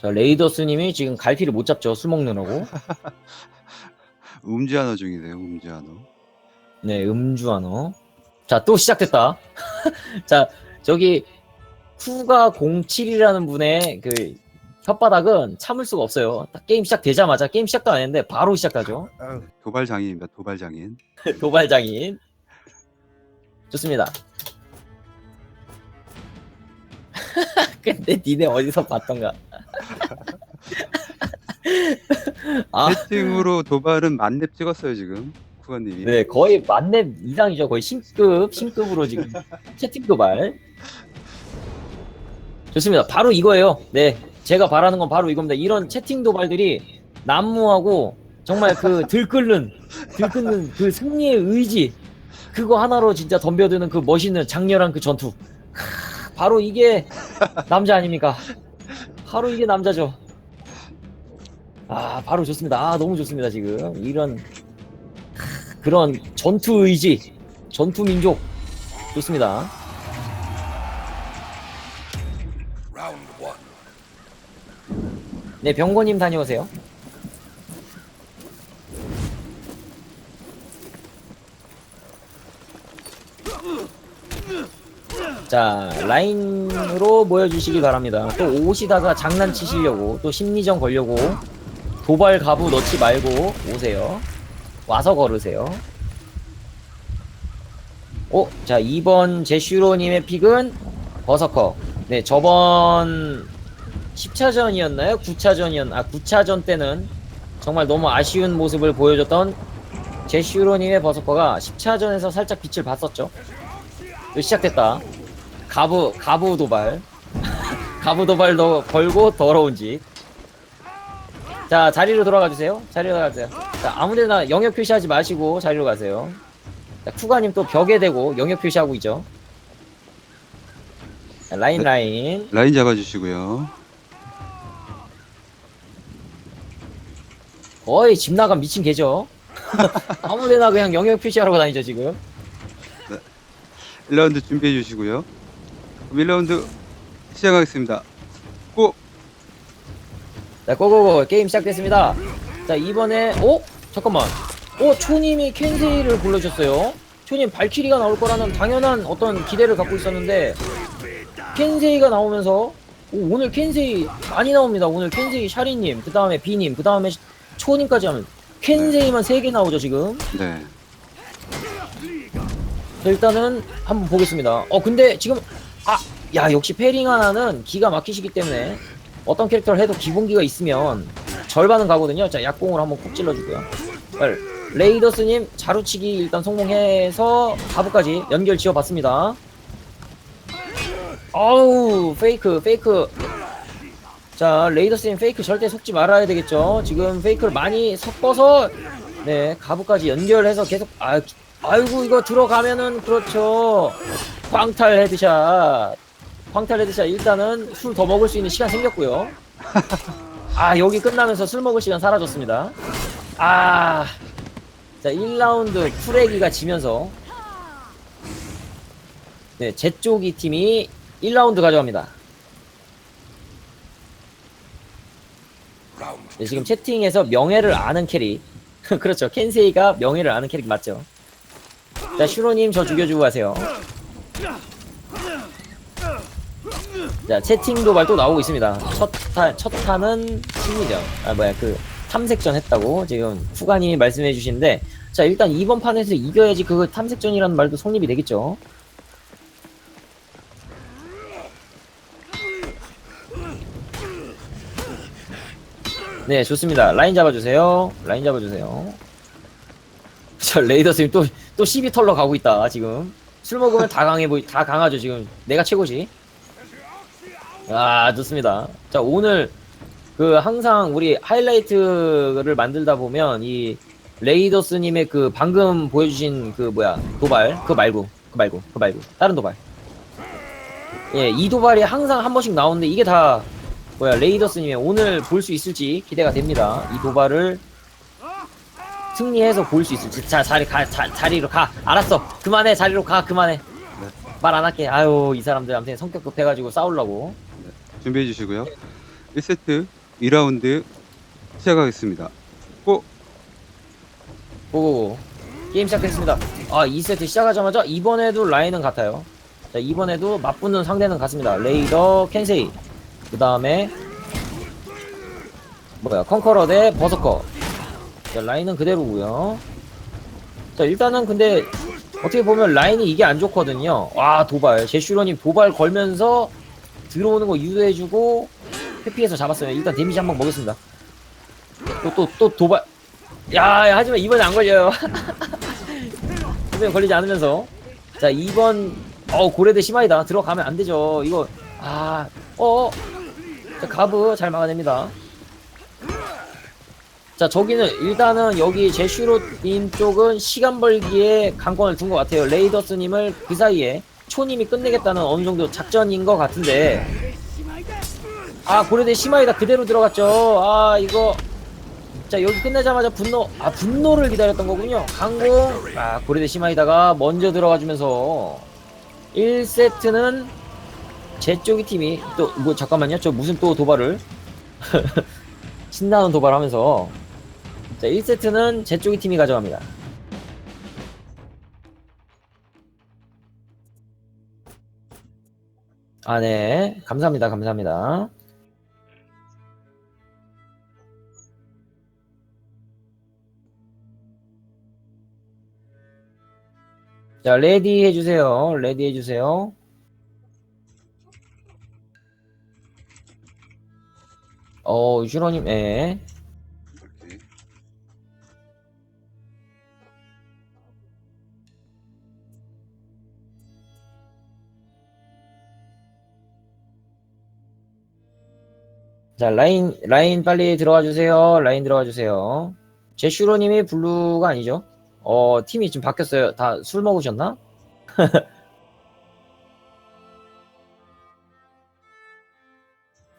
자, 레이더스님이 지금 갈피를 못 잡죠. 술 먹느라고. 음주한어 중이네요. 음주한어. 네, 음주한어. 자, 또 시작됐다. 자, 저기, 쿠가 07이라는 분의 그 혓바닥은 참을 수가 없어요. 딱 게임 시작되자마자 게임 시작도 안 했는데 바로 시작하죠. 도발 장인입니다. 도발 장인. 도발장인. 좋습니다. 근데 니네 어디서 봤던가? 아, 채팅으로 도발은 만렙 찍었어요 지금. 쿠가님이. 네, 거의 만렙 이상이죠. 거의 신급, 신급으로 지금 채팅 도발. 좋습니다. 바로 이거예요. 네, 제가 바라는 건 바로 이겁니다. 이런 채팅 도발들이 난무하고 정말 그 들끓는, 들끓는 그 승리의 의지, 그거 하나로 진짜 덤벼드는 그 멋있는 장렬한 그 전투. 크, 바로 이게 남자 아닙니까? 바로 이게 남자죠. 아, 바로 좋습니다. 아, 너무 좋습니다, 지금. 이런 그런 전투 의지, 전투 민족 좋습니다. 네, 병고님 다녀오세요. 자, 라인으로 모여주시기 바랍니다. 또 오시다가 장난치시려고, 또 심리전 걸려고, 도발 가부 넣지 말고 오세요. 와서 걸으세요. 오, 자, 2번 제슈로님의 픽은 버서커. 네, 저번 10차전이었나요? 9차전이었나? 아, 9차전 때는 정말 너무 아쉬운 모습을 보여줬던 제슈로님의 버서커가 10차전에서 살짝 빛을 봤었죠. 또 시작됐다. 가부, 가부 도발. 가부 도발도 걸고 더러운 짓. 자, 자리로 돌아가 주세요. 자리로 가세요. 자, 아무데나 영역 표시하지 마시고 자리로 가세요. 자, 쿠가님 또 벽에 대고 영역 표시하고 있죠. 자, 라인 네. 라인. 라인 잡아주시고요. 거의 집 나간 미친 개죠. 아무데나 그냥 영역 표시하러 다니죠 지금. 1라운드 준비해 주시고요. 그럼 1라운드 시작하겠습니다. 고! 자, 고고고 게임 시작됐습니다. 자, 이번에 오 잠깐만. 오 초님이 켄세이를 불러주셨어요. 초님 발키리가 나올 거라는 당연한 어떤 기대를 갖고 있었는데 켄세이가 나오면서 오, 오늘 켄세이 많이 나옵니다. 오늘 켄세이 샤리님, 그 다음에 비님, 그 다음에 초님까지 하면 켄세이만 3개 나오죠 지금. 네. 자, 일단은 한번 보겠습니다. 어 근데 지금 아 야 역시 페링 하나는 기가 막히시기 때문에 어떤 캐릭터를 해도 기본기가 있으면 절반은 가거든요. 자 약공을 한번 콕 찔러주고요. 자, 레이더스님 자루치기 일단 성공해서 가부까지 연결 지어봤습니다. 아우 페이크 페이크 자 레이더스님 페이크 절대 속지 말아야 되겠죠. 지금 페이크를 많이 섞어서 네 가부까지 연결해서 계속 아 아이고 이거 들어가면은 그렇죠. 광탈 헤드샷. 광탈 헤드샷. 일단은 술 더 먹을 수 있는 시간 생겼고요. 아 여기 끝나면서 술 먹을 시간 사라졌습니다. 아자 1라운드 풀애기가 지면서. 네 제쪽이 팀이 1라운드 가져갑니다. 네, 지금 채팅에서 명예를 아는 캐릭. 그렇죠. 켄세이가 명예를 아는 캐릭 맞죠 자 슈로님 저 죽여주고 가세요. 자 채팅 도발 또 나오고 있습니다. 첫, 타, 첫 탄은 심리전 아 뭐야 그 탐색전 했다고 지금 후관이 말씀해 주시는데 자 일단 이번 판에서 이겨야지 그 탐색전이라는 말도 성립이 되겠죠. 네 좋습니다. 라인 잡아주세요. 라인 잡아주세요 저 레이더스님 또, 또 시비 털러 가고 있다, 지금. 술 먹으면 다 강해 보이, 다 강하죠, 지금. 내가 최고지. 아, 좋습니다. 자, 오늘, 그, 항상 우리 하이라이트를 만들다 보면, 이, 레이더스님의 그, 방금 보여주신 그, 뭐야, 도발. 그거 말고, 그 말고, 그 말고. 다른 도발. 예, 이 도발이 항상 한 번씩 나오는데, 이게 다, 뭐야, 레이더스님의 오늘 볼 수 있을지 기대가 됩니다. 이 도발을 승리해서 볼수 있을지. 자, 자리 가, 자, 자리로 가. 알았어. 그만해. 자리로 가. 그만해. 말 안 할게. 아유, 이 사람들 아무튼 성격 급해가지고 싸우려고. 준비해 주시고요. 1세트 2라운드 시작하겠습니다. 고! 고고고. 게임 시작했습니다. 아, 2세트 시작하자마자 이번에도 라인은 같아요. 자, 이번에도 맞붙는 상대는 같습니다. 레이더, 켄세이. 그 다음에, 뭐야, 컨커러 대 버서커. 자, 라인은 그대로고요 자, 일단은 근데, 어떻게 보면 라인이 이게 안 좋거든요. 와, 도발. 제슈로님 도발 걸면서 들어오는 거 유도해주고, 회피해서 잡았어요. 일단 데미지 한번 먹겠습니다. 또, 또, 또 도발. 야, 야, 하지만 이번에 안 걸려요. 이번에 걸리지 않으면서. 자, 2번, 어, 고래대 심하이다. 들어가면 안 되죠. 이거, 아, 어, 어. 자, 가브 잘 막아냅니다. 자, 저기는, 일단은 여기 제슈로님 쪽은 시간 벌기에 관건을 둔 것 같아요. 레이더스님을 그 사이에 초님이 끝내겠다는 어느 정도 작전인 것 같은데. 아, 고래대 심하이다. 그대로 들어갔죠. 아, 이거. 자 여기 끝나자마자 분노 아 분노를 기다렸던 거군요 강공 아 고래대 심하이다가 먼저 들어가 주면서 1세트는 제 쪽이 팀이 또 뭐 잠깐만요 저 무슨 또 도발을 신나는 도발하면서 자 1세트는 제 쪽이 팀이 가져갑니다 아 네 감사합니다 감사합니다 자, 레디 해주세요. 레디 해주세요. 어, 슈로님, 예. 자, 라인, 라인 빨리 들어가 주세요. 라인 들어가 주세요. 제 슈로님이 블루가 아니죠? 어, 팀이 지금 바뀌었어요. 다 술 먹으셨나?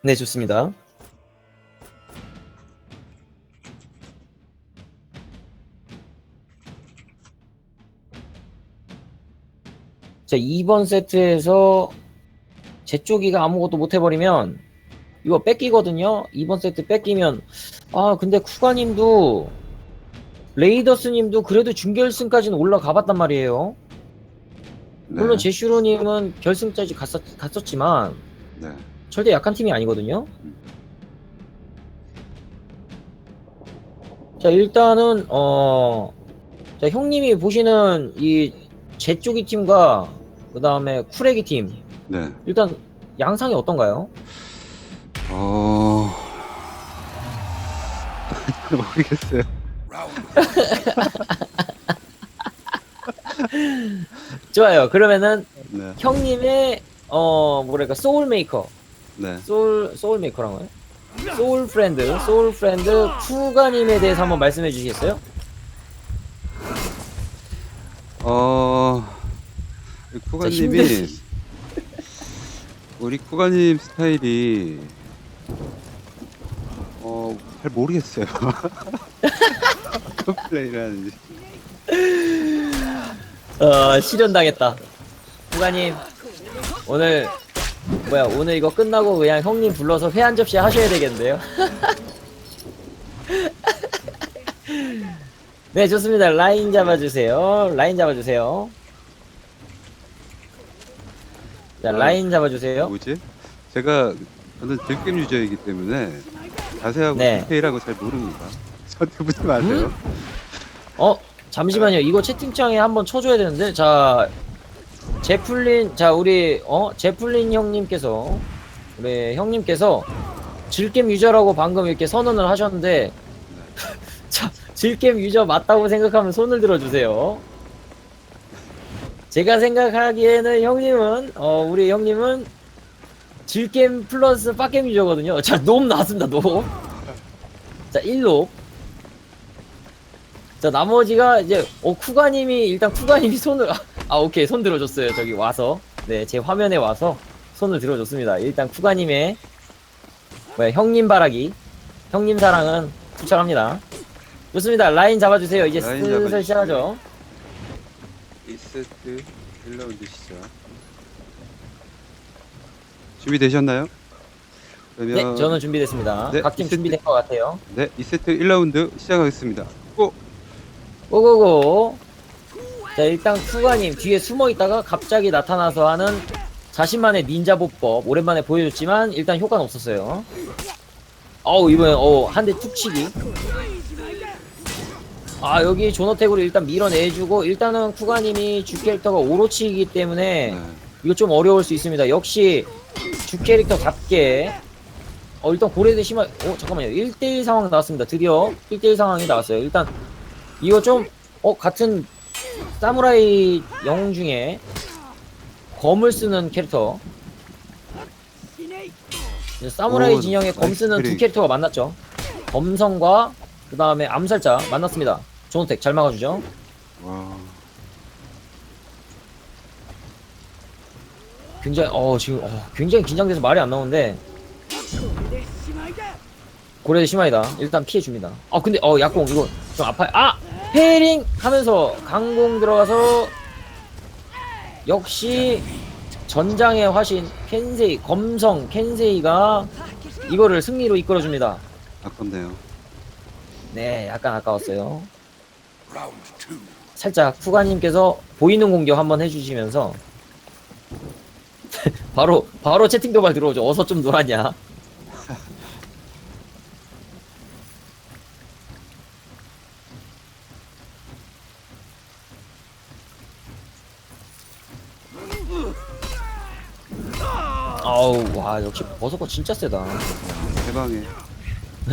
네, 좋습니다. 자, 2번 세트에서 제 쪽이가 아무것도 못 해버리면 이거 뺏기거든요. 2번 세트 뺏기면 아 근데 쿠가님도 레이더스님도 그래도 준결승까지는 올라가 봤단 말이에요. 네. 물론 제슈로님은 결승까지 갔었, 갔었지만 네. 절대 약한 팀이 아니거든요. 자 일단은 어, 자 형님이 보시는 이 제 쪽이 팀과 그 다음에 쿠레기 팀 네. 일단 양상이 어떤가요? 어... 모르겠어요. 좋아요. 그러면은 네. 형님의 어 뭐랄까 소울 메이커 네. 소울 소울 메이커라고 해요? 소울 프렌드 소울 프렌드 쿠가님에 대해서 한번 말씀해 주시겠어요? 어... 우리 자, 쿠가님이 힘들- 우리 쿠가님 스타일이 어... 잘 모르겠어요. 플레이를 하는지. 어 실현당했다. 쿠가님 오늘 뭐야 오늘 이거 끝나고 그냥 형님 불러서 회 한 접시 하셔야 되겠는데요? 네 좋습니다. 라인 잡아주세요. 라인 잡아주세요. 자 라인 잡아주세요. 뭐지? 제가 저는 들겜 유저이기 때문에 자세하고 네. 디테일하고 잘 모릅니다. 저한테 묻지 마세요. 어 잠시만요 이거 채팅창에 한번 쳐줘야 되는데 자 제플린 자 우리 어 제플린 형님께서 우리 형님께서 질겜 유저라고 방금 이렇게 선언을 하셨는데 자 질겜 유저 맞다고 생각하면 손을 들어주세요 제가 생각하기에는 형님은 어 우리 형님은 질겜 플러스 빡겜 유저거든요. 자 놈 나왔습니다 놈 자 1로. 자 나머지가 이제 어 쿠가님이 일단 쿠가님이 손을 아, 아 오케이. 손 들어줬어요. 저기 와서. 네 제 화면에 와서 손을 들어줬습니다. 일단 쿠가님의 뭐야 형님 바라기. 형님 사랑은 추천합니다. 좋습니다. 라인 잡아주세요. 이제 라인 슬슬. 시작하죠. 1세트 1라운드 시작. 준비되셨나요? 그러면 네, 저는 준비됐습니다. 네, 각 팀 이세트. 준비된 것 같아요. 네, 2세트 1라운드 시작하겠습니다. 고! 고고고. 자, 일단 쿠가님 뒤에 숨어 있다가 갑자기 나타나서 하는 자신만의 닌자 보법 오랜만에 보여줬지만 일단 효과는 없었어요. 어우 이번엔 어한 대 툭 치기. 아 여기 조노텍으로 일단 밀어내주고 일단은 쿠가님이 주 캐릭터가 오로치이기 때문에 네. 이거 좀 어려울 수 있습니다. 역시 주 캐릭터답게 어 일단 고래대 심하 어 잠깐만요 1대1 상황 나왔습니다. 드디어 1대1 상황이 나왔어요. 일단 이거 좀어 같은 사무라이 영웅 중에 검을 쓰는 캐릭터 사무라이 오, 진영에 검 쓰는 두 캐릭. 캐릭터가 만났죠. 검성과 그 다음에 암살자 만났습니다. 조노텍 잘 막아주죠. 와. 굉장히 어 지금 어, 굉장히 긴장돼서 말이 안 나오는데 고래대 심하이다. 일단 피해 줍니다. 아 근데 어 약공 이거 좀 아파요. 아 페링 하면서 강공 들어가서 역시 전장의 화신 켄세이 검성 켄세이가 이거를 승리로 이끌어줍니다. 아깝네요. 네, 약간 아까웠어요. 살짝 후가님께서 보이는 공격 한번 해주시면서 바로 바로 채팅 도발 들어오죠. 어서 좀 놀았냐? 아우 와 역시 버섯거 진짜 세다. 대방에.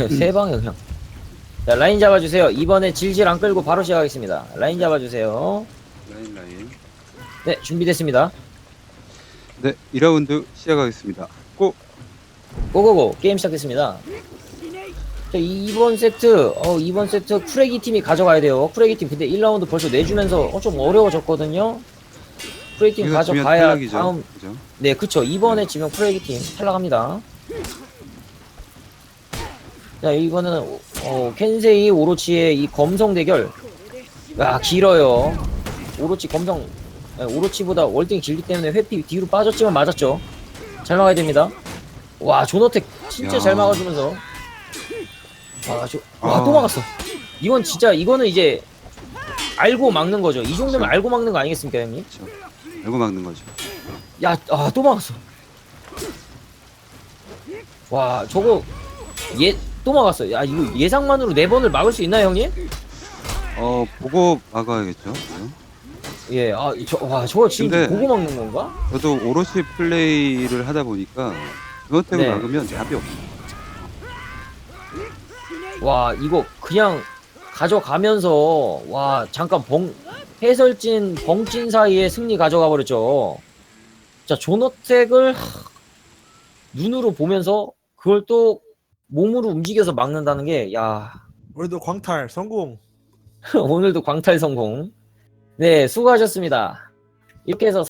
세 방에 그냥. 자 라인 잡아주세요. 이번에 질질 안 끌고 바로 시작하겠습니다. 라인 잡아주세요. 라인 라인. 네 준비됐습니다. 네, 2라운드 시작하겠습니다. 고! 고고고 게임 시작됐습니다. 자, 이번 세트 어 이번 세트 쿠레기 팀이 가져가야 돼요. 쿠레기 팀 근데 1라운드 벌써 내주면서 어, 좀 어려워졌거든요. 쿠레기 팀 이거 지면 가져가야 탈락이죠. 다음 그죠? 네 그쵸 이번에 지면 쿠레기 팀 탈락합니다. 자 이거는 어 켄세이 오로치의 이 검성 대결 야 길어요. 오로치 검성 네, 오로치보다 월등히 길기 때문에 회피 뒤로 빠졌지만 맞았죠. 잘 막아야 됩니다. 와 조노텍 진짜 야. 잘 막아주면서 와또 아. 막았어. 이건 진짜 이거는 이제 알고 막는 거죠. 이 정도면 알고 막는 거 아니겠습니까 형님? 알고 막는 거죠. 야, 아, 또 막았어. 와, 저거, 예, 또 막았어. 야, 이거 예상만으로 네 번을 막을 수 있나요, 형님? 어, 보고 막아야겠죠. 그죠? 예, 아, 저, 와, 저거 지금 근데- 보고 막는 건가? 저도 오롯이 플레이를 하다 보니까 그것때문에 네. 막으면 답이 없어. 와, 이거 그냥 가져가면서, 와, 잠깐 벙, 해설진, 벙찐 사이에 승리 가져가 버렸죠. 자, 하, 눈으로 보면서 그걸 또 몸으로 움직여서 막는다는 게, 야, 오늘도 광탈 성공. 오늘도 광탈 성공. 네, 수고하셨습니다. 이렇게 해서